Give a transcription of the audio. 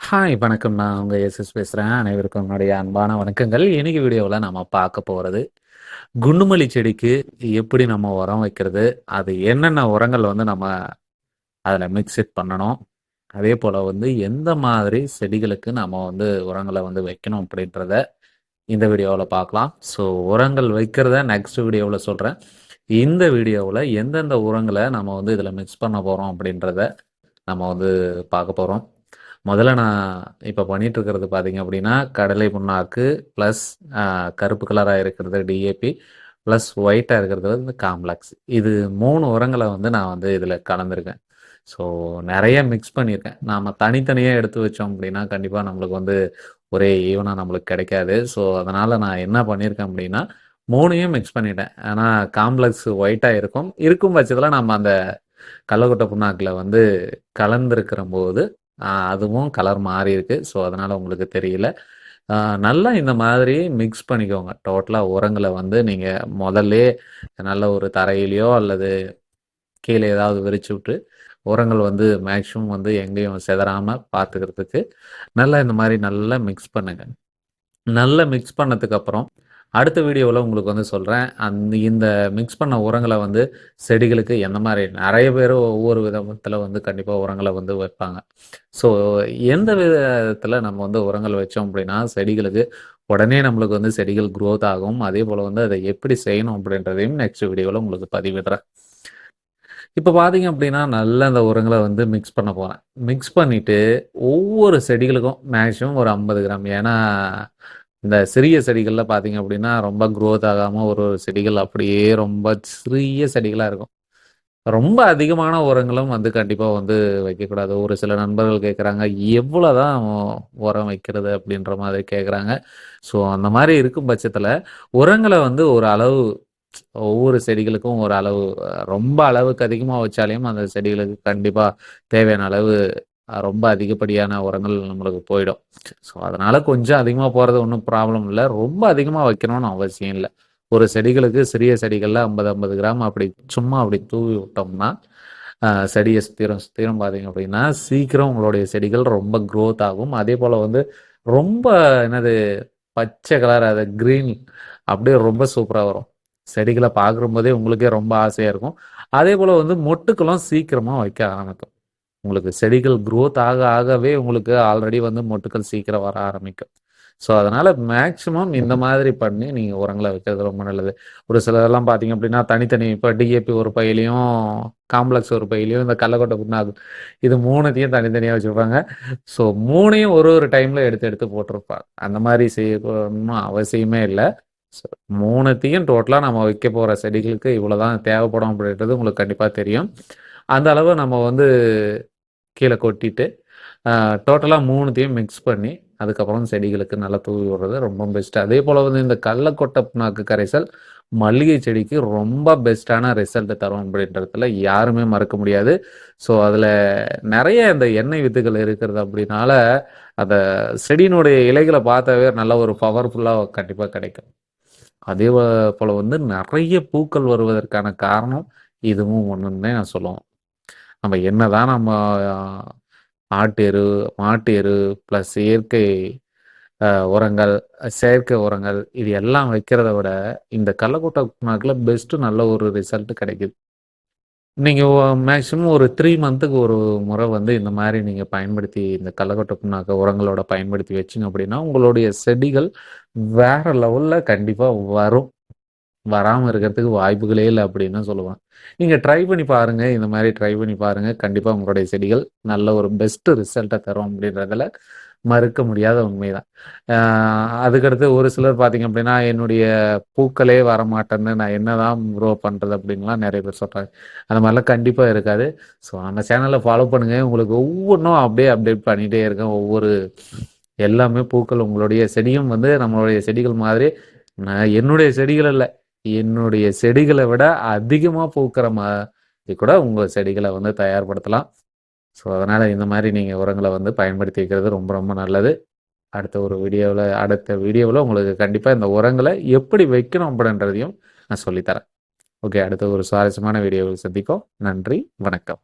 Hi வணக்கம். நான் உங்கள் எஸ்எஸ் பேசுகிறேன் அனைவருக்கும் என்னுடைய அன்பான வணக்கங்கள். இன்னைக்கு வீடியோவில் நம்ம பார்க்க போகிறது குண்டுமல்லி செடிக்கு எப்படி நம்ம உரம் வைக்கிறது அது என்னென்ன உரங்கள் வந்து நம்ம அதில் மிக்ஸிட் பண்ணணும் அதே போல் வந்து எந்த மாதிரி செடிகளுக்கு நம்ம வந்து உரங்களை வந்து வைக்கணும் அப்படின்றத இந்த வீடியோவில் பார்க்கலாம். ஸோ உரங்கள் வைக்கிறத நெக்ஸ்ட் வீடியோவில் சொல்கிறேன் இந்த வீடியோவில் எந்தெந்த உரங்களை நம்ம வந்து இதில் மிக்ஸ் பண்ண போகிறோம் அப்படின்றத நம்ம வந்து பார்க்க போகிறோம் முதல்ல நான் இப்போ பண்ணிட்டு இருக்கிறது பார்த்தீங்க அப்படின்னா கடலை புண்ணாக்கு ப்ளஸ் கருப்பு கலராக இருக்கிறது டிஏபி ப்ளஸ் ஒயிட்டாக இருக்கிறது வந்து காம்ப்ளெக்ஸ் இது மூணு உரங்களை வந்து நான் வந்து இதில் கலந்துருக்கேன். ஸோ நிறைய மிக்ஸ் பண்ணியிருக்கேன். நாம் தனித்தனியாக எடுத்து வச்சோம் அப்படின்னா கண்டிப்பாக நம்மளுக்கு வந்து ஒரே ஈவனாக நம்மளுக்கு கிடைக்காது. ஸோ அதனால் நான் என்ன பண்ணியிருக்கேன் அப்படின்னா மூணையும் மிக்ஸ் பண்ணிட்டேன். ஆனால் காம்ப்ளெக்ஸ் ஒயிட்டாக இருக்கும். இருக்கும் பட்சத்தில் நம்ம அந்த கள்ளக்கொட்டை புண்ணாக்கில் வந்து கலந்துருக்கிற போது அதுவும் கலர் மாறி இருக்கு. ஸோ அதனால் உங்களுக்கு தெரியல. நல்லா இந்த மாதிரி மிக்ஸ் பண்ணிக்கோங்க. டோட்டலாக உரங்களை வந்து நீங்கள் முதல்ல நல்ல ஒரு தரையிலையோ அல்லது கீழே ஏதாவது விரிச்சு விட்டு உரங்கள் வந்து மேக்ஸிமம் வந்து எங்கேயும் செதறாமல் பார்த்துக்கிறதுக்கு நல்லா இந்த மாதிரி நல்லா மிக்ஸ் பண்ணுங்க. நல்லா மிக்ஸ் பண்ணதுக்கப்புறம் அடுத்த வீடியோவில் உங்களுக்கு வந்து சொல்கிறேன் அந்த இந்த மிக்ஸ் பண்ண உரங்களை வந்து செடிகளுக்கு எந்த மாதிரி நிறைய பேர் ஒவ்வொரு விதத்தில் வந்து கண்டிப்பாக உரங்களை வந்து வைப்பாங்க. ஸோ எந்த விதத்தில் நம்ம வந்து உரங்கள் வச்சோம் அப்படின்னா செடிகளுக்கு உடனே நம்மளுக்கு வந்து செடிகள் க்ரோத் ஆகும். அதே போல் வந்து அதை எப்படி செய்யணும் அப்படின்றதையும் நெக்ஸ்ட் வீடியோவில் உங்களுக்கு பதிவிடுறேன். இப்போ பார்த்தீங்க அப்படின்னா நல்ல அந்த உரங்களை வந்து மிக்ஸ் பண்ண போகிறேன் மிக்ஸ் பண்ணிவிட்டு ஒவ்வொரு செடிகளுக்கும் மேக்ஸிமம் ஒரு ஐம்பது கிராம். ஏன்னா இந்த சிறிய செடிகளில் பார்த்தீங்க அப்படின்னா ரொம்ப க்ரோத் ஆகாமல் ஒரு ஒரு செடிகள் அப்படியே ரொம்ப சிறிய செடிகளாக இருக்கும். ரொம்ப அதிகமான உரங்களும் வந்து கண்டிப்பாக வந்து வைக்கக்கூடாது. ஒரு சில நண்பர்கள் கேட்குறாங்க எவ்வளோ தான் உரம் வைக்கிறது? அப்படின்ற மாதிரி கேட்குறாங்க ஸோ அந்த மாதிரி இருக்கும் பட்சத்தில் உரங்களை வந்து ஒரு அளவு ஒவ்வொரு செடிகளுக்கும் ஒரு அளவு ரொம்ப அளவுக்கு அதிகமாக வச்சாலையும் அந்த செடிகளுக்கு கண்டிப்பாக தேவையான அளவு ரொம்ப அதிகப்படியான உரங்கள் நம்மளுக்கு போயிடும். ஸோ அதனால கொஞ்சம் அதிகமாக போகிறது ஒன்றும் ப்ராப்ளம் இல்லை. ரொம்ப அதிகமாக வைக்கணும்னு அவசியம் இல்லை. ஒரு செடிகளுக்கு சிறிய செடிகளில் ஐம்பது ஐம்பது கிராம் அப்படி சும்மா அப்படி தூவி விட்டோம்னா செடியை சுத்திரம் சுத்திரம் பார்த்தீங்க அப்படின்னா சீக்கிரம் உங்களுடைய செடிகள் ரொம்ப க்ரோத் ஆகும். அதே போல் வந்து ரொம்ப என்னது பச்சை கலர் அது க்ரீன் அப்படியே ரொம்ப சூப்பராக வரும். செடிகளை பார்க்கும்போதே உங்களுக்கே ரொம்ப ஆசையாக இருக்கும். அதே போல் வந்து மொட்டுக்களும் சீக்கிரமாக வைக்க ஆரம்பிக்கும். உங்களுக்கு செடிகள் குரோத் ஆக ஆகவே உங்களுக்கு ஆல்ரெடி வந்து மொட்டுக்கள் சீக்கிரம் வர ஆரம்பிக்கும். ஸோ அதனால மேக்சிமம் இந்த மாதிரி பண்ணி நீங்கள் உரங்களை வைக்கிறது ரொம்ப நல்லது. ஒரு சிலதெல்லாம் பார்த்தீங்க அப்படின்னா தனித்தனி இப்போ டிஏபி ஒரு பையிலையும் காம்ப்ளெக்ஸ் ஒரு பையிலையும் இந்த கள்ளக்கொட்டை புண்ணாக்கு இது மூணுத்தையும் தனித்தனியாக வச்சுருப்பாங்க. ஸோ மூணையும் ஒரு ஒரு டைமில் எடுத்து எடுத்து போட்டிருப்பாங்க. அந்த மாதிரி செய்யணும்னு அவசியமே இல்லை. ஸோ மூணுத்தையும் டோட்டலாக நம்ம வைக்க போகிற செடிகளுக்கு இவ்வளோதான் தேவைப்படும் அப்படின்றது உங்களுக்கு கண்டிப்பாக தெரியும். அந்த அளவு நம்ம வந்து கீழே கொட்டிட்டு டோட்டலாக மூணுத்தையும் மிக்ஸ் பண்ணி அதுக்கப்புறம் செடிகளுக்கு நல்லா தூவி விடுறது ரொம்ப பெஸ்ட் அதே போல் வந்து இந்த கடலக்கொட்டை நாக்கு கரைசல் மல்லிகை செடிக்கு ரொம்ப பெஸ்ட்டான ரிசல்ட் தரும் அப்படின்றதுல யாருமே மறக்க முடியாது. ஸோ அதில் நிறைய இந்த எண்ணெய் வித்துகள் இருக்கிறது அப்படின்னால அந்த செடியினுடைய இலைகளை பார்த்தாவே நல்ல ஒரு பவர்ஃபுல்லாக கண்டிப்பாக கிடைக்கும். அதே போல் வந்து நிறைய பூக்கள் வருவதற்கான காரணம் இதுவும் ஒன்றுன்னு நான் சொல்லுவோம். நம்ம என்னதான் நம்ம ஆட்டு எரு மாட்டு எரு ப்ளஸ் இயற்கை உரங்கள் செயற்கை உரங்கள் இது எல்லாம் வைக்கிறத விட இந்த கள்ளக்கொட்டை புண்ணாக்கில் பெஸ்ட்டு நல்ல ஒரு ரிசல்ட் கிடைக்குது. நீங்கள் மேக்ஸிமம் ஒரு த்ரீ மந்த்துக்கு ஒரு முறை வந்து இந்த மாதிரி நீங்கள் பயன்படுத்தி இந்த கள்ளக்கொட்டை புண்ணாக்க உரங்களோட பயன்படுத்தி வச்சிங்க அப்படின்னா உங்களுடைய செடிகள் வேற லெவலில் கண்டிப்பாக வரும். வராமல் இருக்கிறதுக்கு வாய்ப்புகளே இல்லை அப்படின்னு சொல்லுவேன் நீங்கள் ட்ரை பண்ணி பாருங்கள் இந்த மாதிரி ட்ரை பண்ணி பாருங்கள் கண்டிப்பாக உங்களுடைய செடிகள் நல்ல ஒரு பெஸ்ட்டு ரிசல்ட்டை தரும் அப்படின்றதில் மறுக்க முடியாத உண்மைதான். அதுக்கடுத்து ஒரு சிலர் பார்த்தீங்க அப்படின்னா என்னுடைய பூக்களே வரமாட்டேன்னு நான் என்னதான் க்ரோ பண்ணுறது அப்படின்லாம் நிறைய பேர் சொல்கிறாங்க அந்த மாதிரிலாம் கண்டிப்பாக இருக்காது. ஸோ அந்த சேனலை ஃபாலோ பண்ணுங்கள் உங்களுக்கு ஒவ்வொன்றும் அப்படியே அப்டேட் பண்ணிகிட்டே இருக்கேன். ஒவ்வொரு எல்லாமே பூக்கள் உங்களுடைய செடியும் வந்து நம்மளுடைய செடிகள் மாதிரி. நான் என்னுடைய செடிகள் இல்லை என்னுடைய செடிகளை விட அதிகமாக பூக்கிற மாதிரி கூட உங்கள் செடிகளை வந்து தயார்படுத்தலாம். ஸோ அதனால் இந்த மாதிரி நீங்கள் உரங்களை வந்து பயன்படுத்தி வைக்கிறது ரொம்ப ரொம்ப நல்லது. அடுத்த ஒரு வீடியோவில் அடுத்த வீடியோவில் உங்களுக்கு கண்டிப்பாக இந்த உரங்களை எப்படி வைக்கணும் அப்படின்றதையும் நான் சொல்லித்தரேன். ஓகே அடுத்த ஒரு சுவாரஸ்யமான வீடியோவில் சந்திக்கும் நன்றி வணக்கம்.